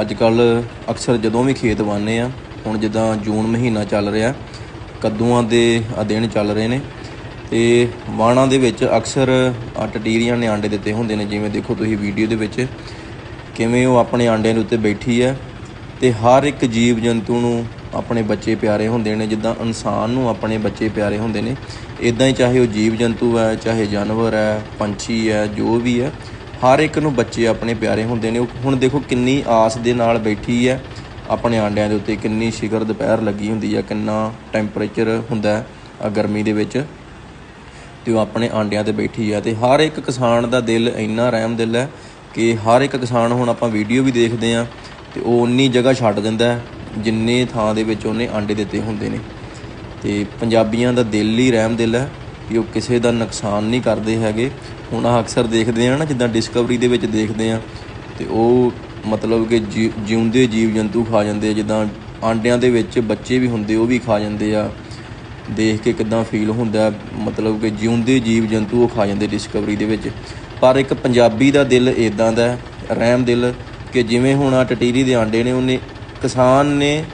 ਅੱਜ ਕੱਲ ਅਕਸਰ ਜਦੋਂ ਵੀ ਖੇਤ ਵਾਹੁੰਦੇ ਆ ਹੁਣ ਜਿੱਦਾਂ ਜੂਨ ਮਹੀਨਾ ਚੱਲ ਰਿਹਾ, ਕੱਦੂਆਂ ਦੇ ਆ ਦਿਨ ਚੱਲ ਰਹੇ ਨੇ ਤੇ ਵਾਣਾ ਦੇ ਵਿੱਚ ਅਕਸਰ ਆ ਟਟੀਰੀਆਂ ਨੇ ਆਂਡੇ ਦਿੱਤੇ ਹੁੰਦੇ ਨੇ, ਜਿਵੇਂ ਦੇਖੋ ਤੁਸੀਂ ਵੀਡੀਓ ਦੇ ਵਿੱਚ ਕਿਵੇਂ ਉਹ ਆਪਣੇ ਆਂਡਿਆਂ ਦੇ ਉੱਤੇ ਬੈਠੀ ਹੈ ਤੇ ਹਰ ਇੱਕ ਜੀਵ ਜੰਤੂ ਨੂੰ ਆਪਣੇ ਬੱਚੇ ਪਿਆਰੇ ਹੁੰਦੇ ਨੇ, ਜਿੱਦਾਂ ਇਨਸਾਨ ਨੂੰ ਆਪਣੇ ਬੱਚੇ ਪਿਆਰੇ ਹੁੰਦੇ ਨੇ। ਇਦਾਂ ਹੀ ਚਾਹੇ ਉਹ ਜੀਵ ਜੰਤੂ ਹੈ, ਚਾਹੇ ਜਾਨਵਰ ਹੈ, ਪੰਛੀ ਹੈ, ਜੋ ਵੀ ਹੈ ਹਰ ਇੱਕ ਨੂੰ ਬੱਚੇ ਆਪਣੇ ਪਿਆਰੇ ਹੁੰਦੇ ਨੇ। ਉਹ ਹੁਣ ਦੇਖੋ ਕਿੰਨੀ ਆਸ ਦੇ ਨਾਲ ਬੈਠੀ ਹੈ। ਆਪਣੇ ਆਂਡਿਆਂ ਦੇ ਉੱਤੇ ਕਿੰਨੀ ਸ਼ਿਖਰ ਦੁਪਹਿਰ ਲੱਗੀ ਹੁੰਦੀ ਹੈ, ਕਿੰਨਾ ਟੈਂਪਰੇਚਰ ਹੁੰਦਾ ਹੈ ਗਰਮੀ ਦੇ ਵਿੱਚ। ਤੇ ਉਹ ਆਪਣੇ ਆਂਡਿਆਂ ਤੇ ਬੈਠੀ ਆ ਤੇ ਹਰ ਇੱਕ ਕਿਸਾਨ ਦਾ ਦਿਲ ਇੰਨਾ ਰਹਿਮ ਦਿਲ ਹੈ ਕਿ ਹਰ ਇੱਕ ਕਿਸਾਨ ਹੁਣ ਆਪਾਂ ਵੀਡੀਓ ਵੀ ਦੇਖਦੇ ਆ ਤੇ ਉਹ ਉਨੀ ਜਗ੍ਹਾ ਛੱਡ ਦਿੰਦਾ ਜਿੰਨੇ ਥਾਂ ਦੇ ਵਿੱਚ ਉਹਨੇ ਆਂਡੇ ਦਿੱਤੇ ਹੁੰਦੇ ਨੇ। ਤੇ ਪੰਜਾਬੀਆਂ ਦਾ ਦਿਲ ਹੀ ਰਹਿਮ ਦਿਲ ਹੈ। ਕਿ ਉਹ ਕਿਸੇ ਦਾ ਨੁਕਸਾਨ ਨਹੀਂ ਕਰਦੇ ਹੈਗੇ। ਹੁਣ ਆਹ ਅਕਸਰ ਦੇਖਦੇ ਆ ਨਾ, ਜਿੱਦਾਂ ਡਿਸਕਵਰੀ ਦੇ ਵਿੱਚ ਦੇਖਦੇ ਆ। ਤੇ ਉਹ ਮਤਲਬ ਕਿ ਜੀ- ਜਿਉਂਦੇ ਜੀਵ ਜੰਤੂ ਖਾ ਜਾਂਦੇ ਆ, ਜਿੱਦਾਂ ਆਂਡਿਆਂ ਦੇ ਵਿੱਚ ਬੱਚੇ ਵੀ ਹੁੰਦੇ, ਉਹ ਵੀ ਖਾ ਜਾਂਦੇ ਆ। ਦੇਖ ਕੇ ਕਿਦਾਂ ਫੀਲ ਹੁੰਦਾ, ਮਤਲਬ ਕਿ ਜਿਉਂਦੇ ਜੀਵ ਜੰਤੂ ਉਹ ਖਾ ਜਾਂਦੇ ਡਿਸਕਵਰੀ ਦੇ ਵਿੱਚ। ਪਰ ਇੱਕ ਪੰਜਾਬੀ ਦਾ ਦਿਲ ਇਦਾਂ ਦਾ ਰਹਿਮ ਦਿਲ, ਕਿ ਜਿਵੇਂ ਹੁਣ ਆ ਟਟੀਰੀ ਦੇ ਆਂਡੇ ਨੇ, ਉਹਨੇ ਕਿਸਾਨ ਨੇ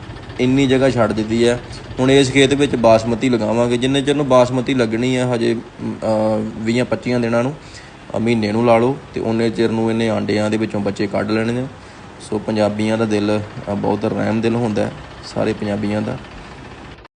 ਇੰਨੀ ਜਗ੍ਹਾ ਛੱਡ ਦਿੱਤੀ ਹੈ। ਹੁਣ ਇਸ ਖੇਤ ਵਿੱਚ ਬਾਸਮਤੀ ਲਗਾਵਾਂਗੇ, ਜਿੰਨੇ ਚਿਰ ਨੂੰ ਬਾਸਮਤੀ ਲੱਗਣੀ ਆ, ਹਜੇ 20 25 ਦਿਨਾਂ ਨੂੰ ਮਹੀਨੇ ਨੂੰ ਲਾ ਲਓ, ਤੇ ਉਹਨੇ ਚਿਰ ਨੂੰ ਇਹਨੇ ਆਂਡਿਆਂ ਦੇ ਵਿੱਚੋਂ ਬੱਚੇ ਕੱਢ ਲੈਣੇ ਨੇ। ਸੋ ਪੰਜਾਬੀਆਂ ਦਾ ਦਿਲ ਬਹੁਤ ਰਹਿਮ ਦਿਲ ਹੁੰਦਾ, ਸਾਰੇ ਪੰਜਾਬੀਆਂ ਦਾ।